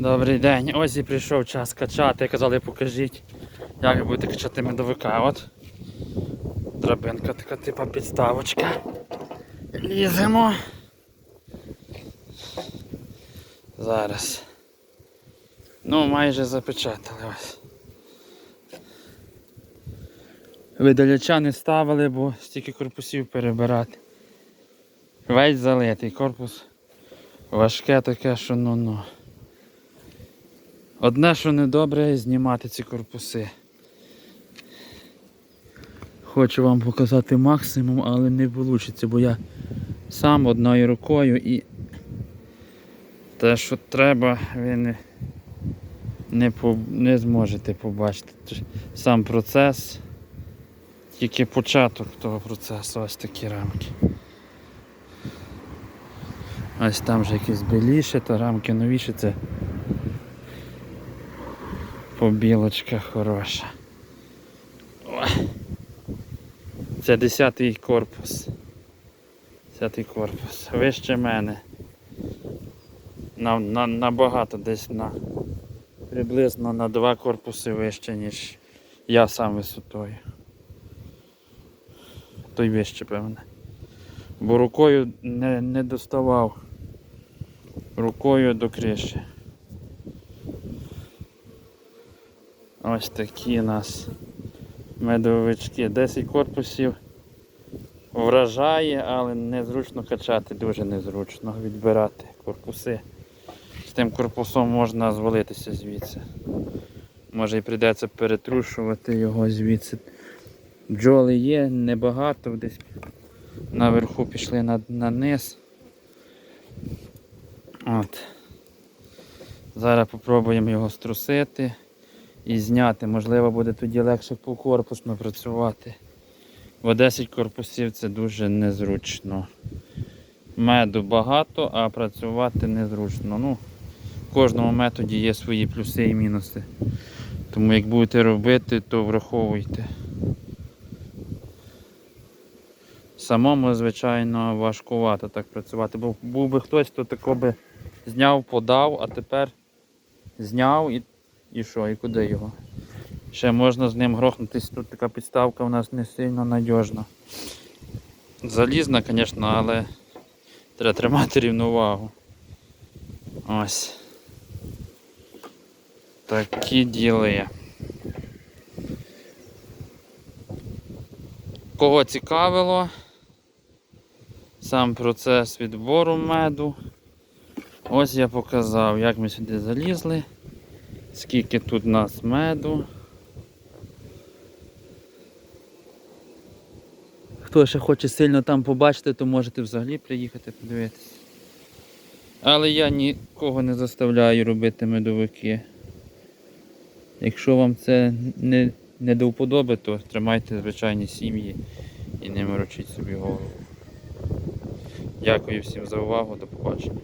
Добрий день. Ось і прийшов час качати. Казали, покажіть, як ви будете качати медовика. От. Драбинка така типа підставочка. Ліземо. Зараз. Ну, майже запечатали ось. Видаляча не ставили, бо стільки корпусів перебирати. Весь залитий корпус. Важке таке, що ну-ну. Одне, що недобре, знімати ці корпуси. Хочу вам показати максимум, але не вийде, бо я сам одною рукою і те, що треба, ви не, не, по- не зможете побачити. Сам процес, тільки початок того процесу, ось такі рамки. Ось там вже якісь біліші, то рамки новіші, це побілочка хороша. Це 10 корпус. 10 корпус. Вище мене. На, на, набагато десь на приблизно на два корпуси вище, ніж я сам висотою. Той вище, певне. Бо рукою не, не доставав. Рукою до криші. Ось такі у нас медовички. 10 корпусів вражає, але незручно качати, дуже незручно відбирати корпуси. З тим корпусом можна звалитися звідси. Може і прийдеться перетрушувати його звідси. Бджоли є, небагато, десь наверху пішли на, на низ. От. Зараз спробуємо його струсити і зняти. Можливо, буде тоді легше по корпусно працювати. Бо 10 корпусів це дуже незручно. Меду багато, а працювати незручно. Ну, в кожному методі є свої плюси і мінуси. Тому як будете робити, то враховуйте. Самому, звичайно, важкувато так працювати, бо був би хтось, хто тако би зняв, подав, а тепер зняв і, і що, і куди його? Ще можна з ним грохнутись, тут така підставка у нас не сильно надіжна. Залізна, звісно, але треба тримати рівновагу. Ось. Такі діли. Кого цікавило, сам процес відбору меду. Ось я показав, як ми сюди залізли, скільки тут у нас меду. Хто ще хоче сильно там побачити, то можете взагалі приїхати подивитися. Але я нікого не заставляю робити медовики. Якщо вам це не, не до вподоби, то тримайте звичайні сім'ї і не морочіть собі голову. Дякую всім за увагу, до побачення.